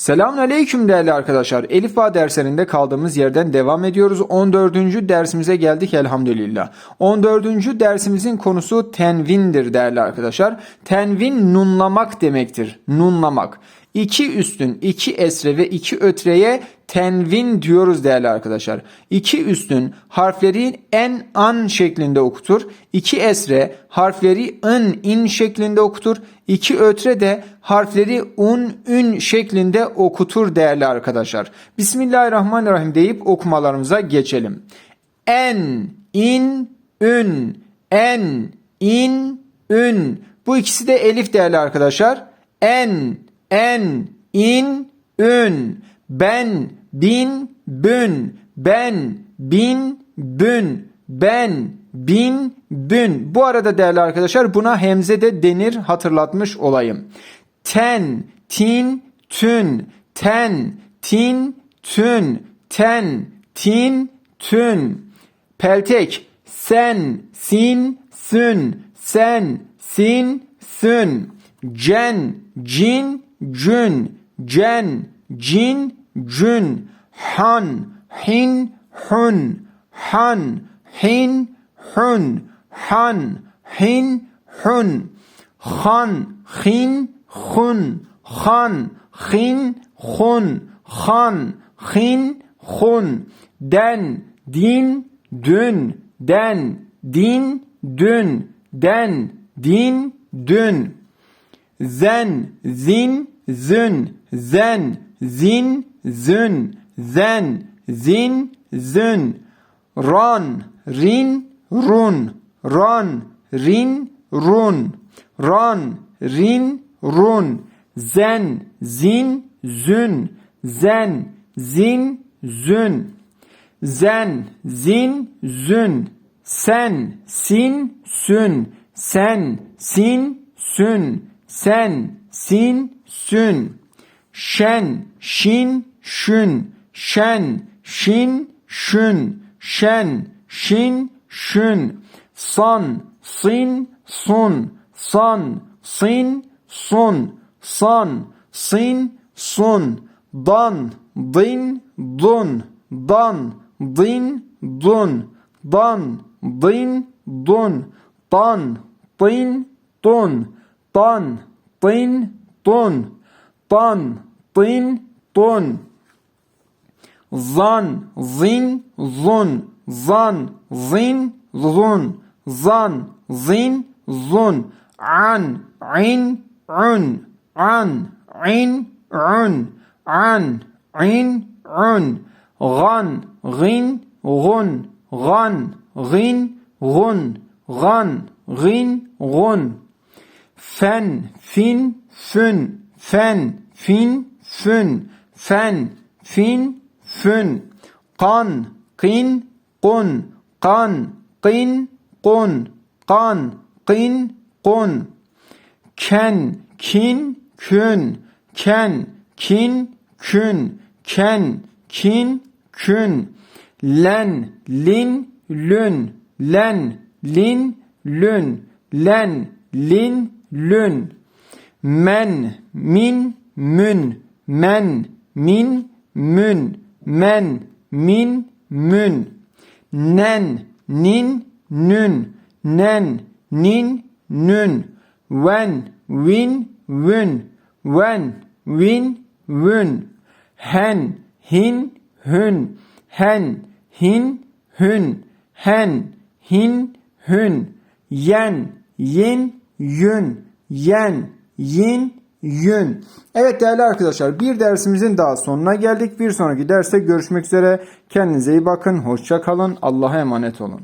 Selamünaleyküm değerli arkadaşlar. Elif Bağ derslerinde kaldığımız yerden devam ediyoruz. 14. dersimize geldik elhamdülillah. 14. dersimizin konusu tenvindir değerli arkadaşlar. Tenvin nunlamak demektir. Nunlamak. İki üstün, iki esre ve iki ötreye tenvin diyoruz değerli arkadaşlar. İki üstün harfleri en an şeklinde okutur. İki esre harfleri ın in şeklinde okutur. İki ötre de harfleri un ün şeklinde okutur değerli arkadaşlar. Bismillahirrahmanirrahim deyip okumalarımıza geçelim. En, in, ün, en, in, ün. Bu ikisi de elif değerli arkadaşlar. En, en, in, ün. Ben, bin, bün. Ben, bin, bün. Ben, bin, bün. Bu arada değerli arkadaşlar buna hemze de denir hatırlatmış olayım. Ten, tin, tün. Ten, tin, tün. Ten, tin, tün. Peltek, sen, sin, sün. Sen, sin, sün. Cen, cin, cün. Cen, cin, cün. Han, hin, hun. Han, hin, hun. Han, hin, hun. Han, hin, hun. Han, hin, hun. Han, hin, hun. Den, din, dün. Den, din, dün. Den, din, dün. Zen, zin, zün. Zen, zin, zün. Zen, zin, zün. Ron, rin, run. Ron, rin, run. Ron, rin, run. Zen, zin, zün. Zen, zin, zün. Zen, zin, zün. Sen, sin, sün. Sen, sin, sün. Sen, sin, sün. Şen, şin, şün. Şen, şin, şün. Şen, şin, şün. San, sin, sun. San, sin, sun. San, sin, sun. Dan, din, dun. Dan, din, dun. Dan, din, dun. Dan, din, dun. Dan, din, dun. Dan, din, dun. Zan, zin, zun. Zan, zin, zun. Zan, zin, zun. An, in, un. An, in, un. An, in, un. Gan, gin, gun. Gan, gin, gun. Gan, gin, gun. Fen, fin, fün. Fen, fin, fün. Fen, fin, fün. Kan, kin, kun. Kan, kin, kun. Kan, kin, kun. Ken, kin, kün. Ken, kin, kün. Ken, kin, kün. Len, lin, lün. Len, lin, lün. Len, lin, lün. Men, min, mün. Men, min, mün. Men, min, mün. Nen, nin, nün. Nen, nin, nün. Wen, win, wün. Wen, win, wün. Hen, hin, hün. Hen, hin, hün. Hen, hin, hün. Yen, yin, yün. Yen, yin, yün. Evet değerli arkadaşlar bir dersimizin daha sonuna geldik. Bir sonraki derste görüşmek üzere. Kendinize iyi bakın. Hoşça kalın. Allah'a emanet olun.